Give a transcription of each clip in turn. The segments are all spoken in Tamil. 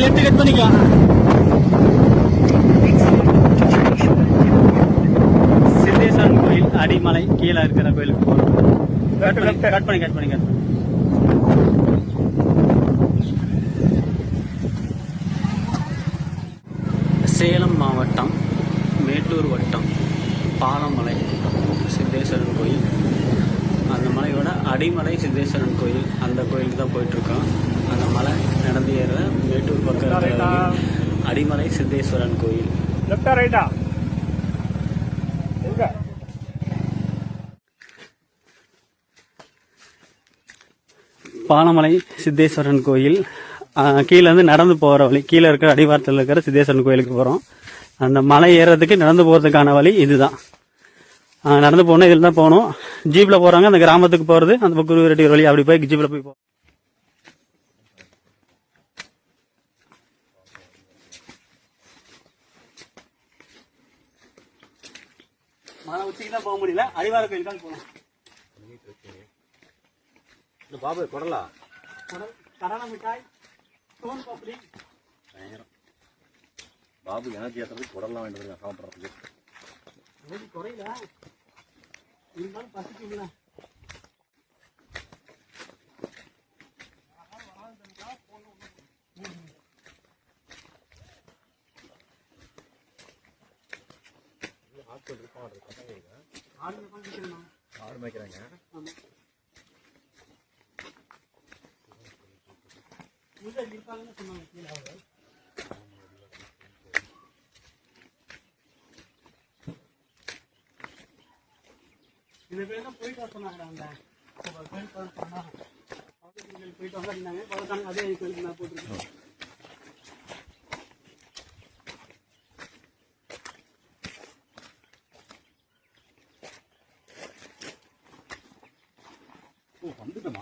லெஃப்ட் கட் பண்ணிக்கோ. சித்தேஸ்வரன் கோயில் அடிமலை கீழே இருக்கிற கோயிலுக்கு போறோம் கட் பண்ணி கட் பண்ணி கட் பண்ணி கட் பண்ணி. சேலம் மாவட்டம் மேட்டூர் வட்டம் பாலமலை சித்தேஸ்வரன் கோயில். அந்த மலையோட அடிமலை சித்தேஸ்வரன் கோயில் அந்த கோயிலுக்கு தான் போயிட்டுருக்கோம் அந்த மலை நடந்து ஏற மேட்டூர் பக்கம் அடிமலை சித்தேஸ்வரன் கோயில். லெஃப்டா ரைட்டா? எங்க? பாலமலை சித்தேஸ்வரன் கோயில். கீழே இருந்து நடந்து போகிற வழி கீழே இருக்கிற அடிவாரத்தில் இருக்கிற சித்தேஸ்வரன் கோயிலுக்கு போகிறோம் அந்த மலை ஏறுறதுக்கு நடந்து போகிறதுக்கான வழி இதுதான். நடந்து போகணும் இதில் தான் போகணும். ஜீப்பில் போகிறாங்க அந்த கிராமத்துக்கு போகிறது அந்த பக்கம் ரெட்டி வழி அப்படி போய் ஜீப்பில் போய் போ மலை உச்சிக்கு தான் போக முடியல. அடிவார கோயிலுக்காக போகணும் இந்த பாபு குடலா? கடல் கடலை மிட்டாய் சோன் பாப்படி பாபு எனர்ஜி ஏற்றுறதுக்கு குடலாம் வேண்டியது சாப்பிட்றதுக்கு குறையில. இருந்தாலும் பசிக்குங்களா ஆடுங்க பசிக்கணும் ஆடு மேய்க்கிறாங்க சொன்னாங்க இந்த பேர் தான் போயிட்டு வர சொன்னாங்க அந்த சொன்னாங்க போயிட்டு வந்தாங்க அதே கோயிலுக்கு நான் போட்டிருக்கேன்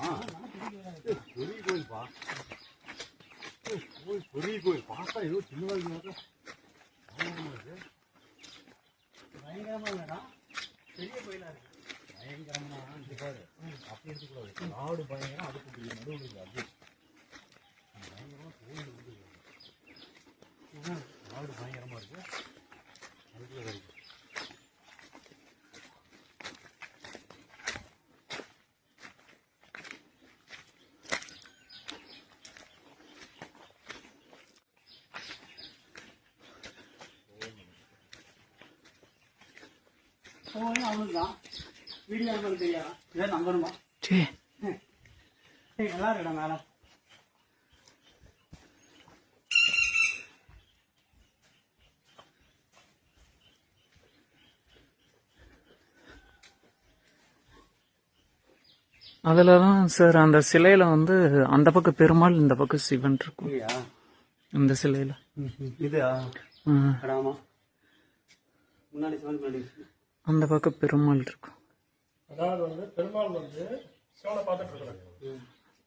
பெரிய கோயில் பா கோயில் பெரிய கோயில் பார்த்தா ஏதோ சின்னதாக பயங்கரமா இல்லடா பெரிய கோயிலா இருக்கு பயங்கரம்னா பாரு அப்படி எடுத்துக்கூடாது நாடு பயங்கரம் அதுக்கு நடுவில் இருக்கு அது பயங்கரமா கோயில் வந்து நாடு பயங்கரமா இருக்கு அதுக்குள்ள இருக்கு போய் அவனுக்குதான் வீடியோ நம்பர் தெரியாதா இதான் நம்பருமா ஏய் நல்லா இருக்குடா மேல அதுல தான் சார் அந்த சிலையில வந்து அந்த பக்கம் பெருமாள் இந்த பக்கம் சிவன் இருக்கும். இல்லையா இந்த சிலையில. இதா முன்னாடி. அந்த பக்கம் பெருமாள் இருக்கும். அதாவது வந்து பெருமாள் வந்து சிவனை பார்த்துட்டு இருக்கிறாங்க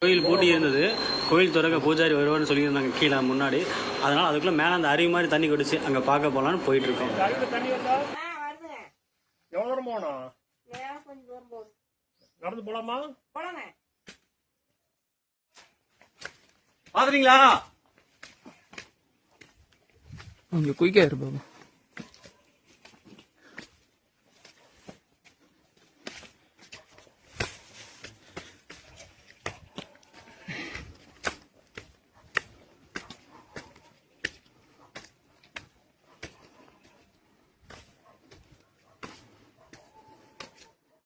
கோயில் பூட்டி இருந்தது. கோயில் திறக்க பூஜாரி வருவார்னு சொல்லியிருந்தாங்க கீழே முன்னாடி. அதனால அதுக்குள்ள மேல அந்த அருவி மாதிரி தண்ணி கொடிச்சு அங்க பார்க்க போலான்னு போயிட்டு இருக்கோம் எவ்வளோ போகணும்? தூரம் நடந்து போலாமா? பாக்குறீங்களா கொஞ்சம் குயிக்கா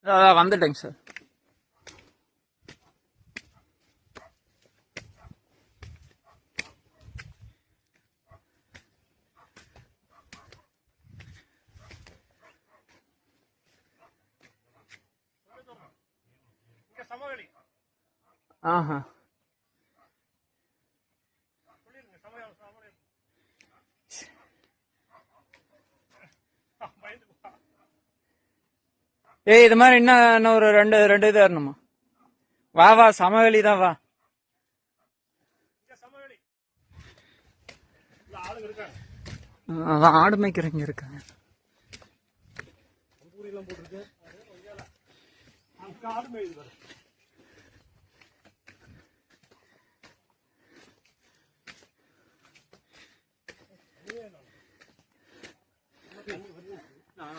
அதான் வந்துட்டேங்க சார். இங்க ஆஹா. ஏய் இது மாதிரி இன்னும் ஒரு ரெண்டு ரெண்டு இது வரணுமா? வா வா சமவெளி தான் வா. அதான் ஆடு மேய்க்கிறவங்க இருக்காங்க.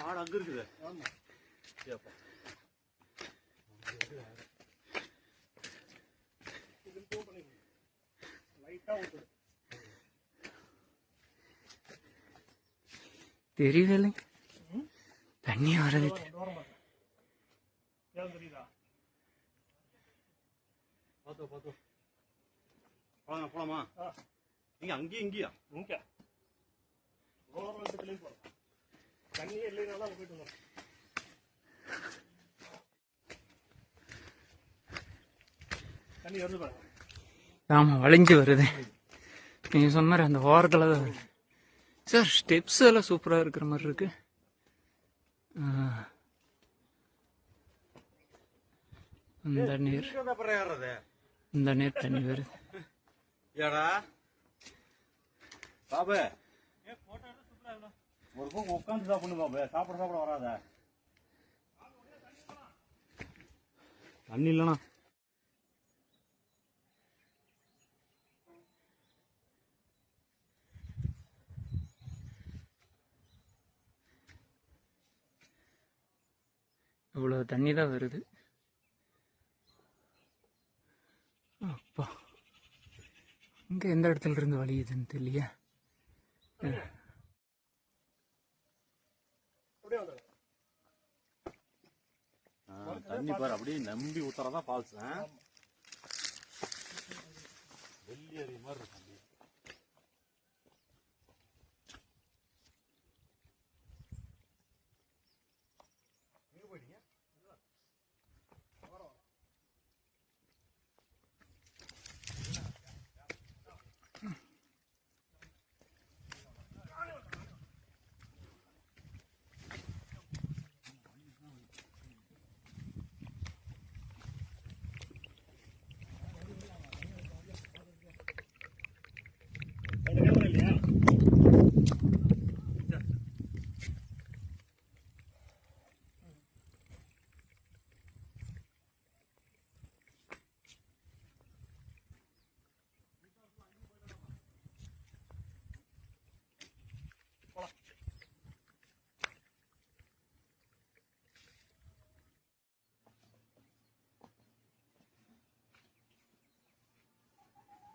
ஆடு அங்க இருக்குது தெரியவே இல்லைங்க தண்ணி வரது போலாமா நீங்க அங்கேயும் இங்கேயா இங்க தண்ணியே இல்லைனாலும் போயிட்டு வந்தோம் தண்ணி வருது பாருங்க. ஆமா வளைஞ்சு வருது. நீங்க சொன்ன மாதிரி அந்த ஓரத்துல தான் வருது. சார் ஸ்டெப்ஸ் எல்லாம் சூப்பரா இருக்கிற மாதிரி இருக்கு. இந்த நீர். இந்த நீர் தண்ணி வருது. ஏடா பாபு. ஒரு பக்கம் உட்காந்து சாப்பிடணும் பாபு. சாப்பிட சாப்பிட வராத. தண்ணி இல்லைண்ணா இவ்வளவு தண்ணி தான் வருது. அப்பா இங்க எந்த இடத்துல இருந்து வழியுதுன்னு தெரியலையே தண்ணி பாரு அப்படியே நம்பி ஊத்துறதான் ஃபால்ஸ் வெள்ளி அறி மாதிரி இருக்கும்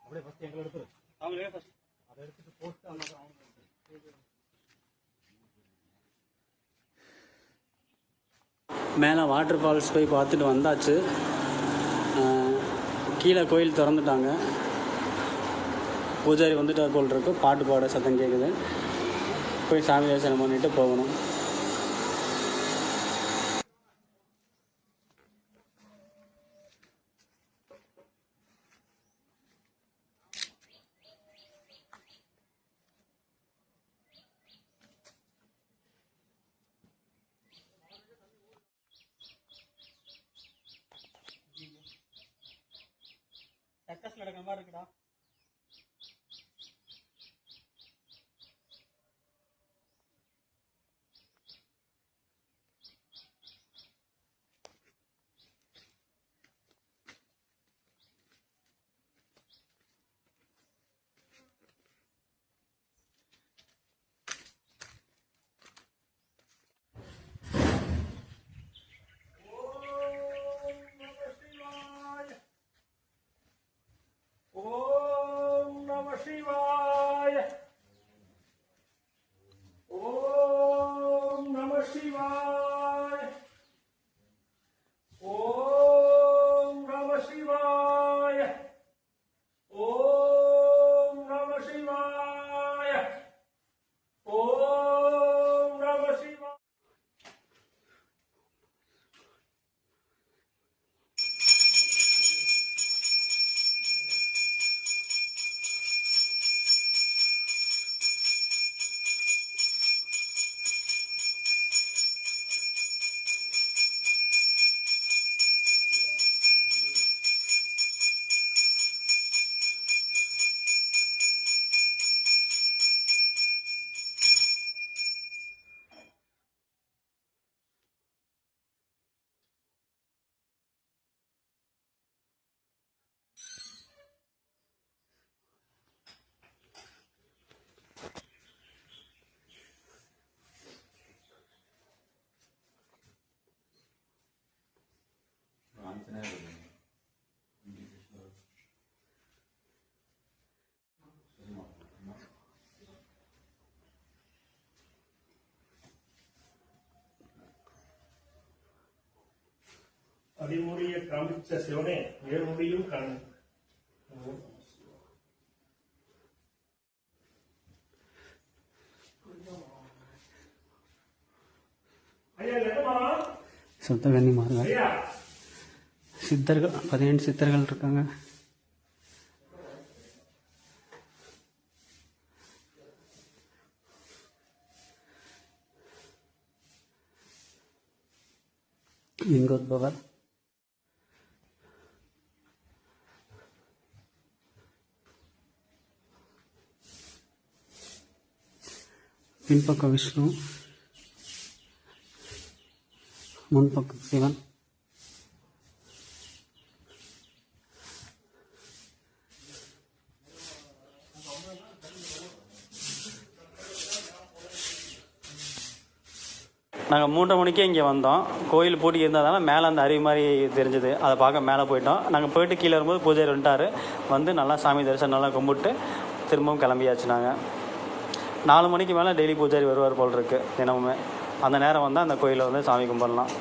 அப்படியே ஃபர்ஸ்ட் எங்களை எடுத்துரு. அவங்களே ஃபர்ஸ்ட் அதை எடுத்துட்டு போட்டு அவங்க எடுத்துரு. மேலே வாட்டர் ஃபால்ஸ் போய் பார்த்துட்டு வந்தாச்சு. கீழே கோயில் திறந்துட்டாங்க. பூஜாரி வந்துட்டார் போல் இருக்கு. பாட்டு பாட சத்தம் கேட்குது போய் சாமி தரிசனம் பண்ணிட்டு போகணும். நடக்கிற மாதிரி இருக்குடா. कितना है ಹದಿಮೂರಿಯ ಕಾಮಿಚ್ಚ ಸೇವನೆ ಏಳುಮೂರಿಯೂ ಕಾಣ ಸ್ವಲ್ಪ ಗಣಿ ಮಾರ್ಗ சித்தர்கள் பதினெண்டு சித்தர்கள் இருக்காங்க லிங்கோத்பவர் பின்பக்கம் விஷ்ணு முன்பக்கம் சிவன் நாங்கள் மூன்றரை மணிக்கே இங்கே வந்தோம். கோயில் பூட்டி இருந்ததால மேலே அந்த அருவி மாதிரி தெரிஞ்சது. அதை பார்க்க மேலே போயிட்டோம். நாங்கள் போயிட்டு கீழே வரும்போது பூஜாரி வந்துட்டார். வந்து நல்லா சாமி தரிசனம் நல்லா கும்பிட்டு திரும்பவும் கிளம்பியாச்சு நாங்கள் நாலு மணிக்கு மேலே டெய்லி பூஜாரி வருவார் போல் இருக்குது தினமுமே. அந்த நேரம் வந்தால் அந்த கோயிலில் வந்து சாமி கும்பிடலாம்.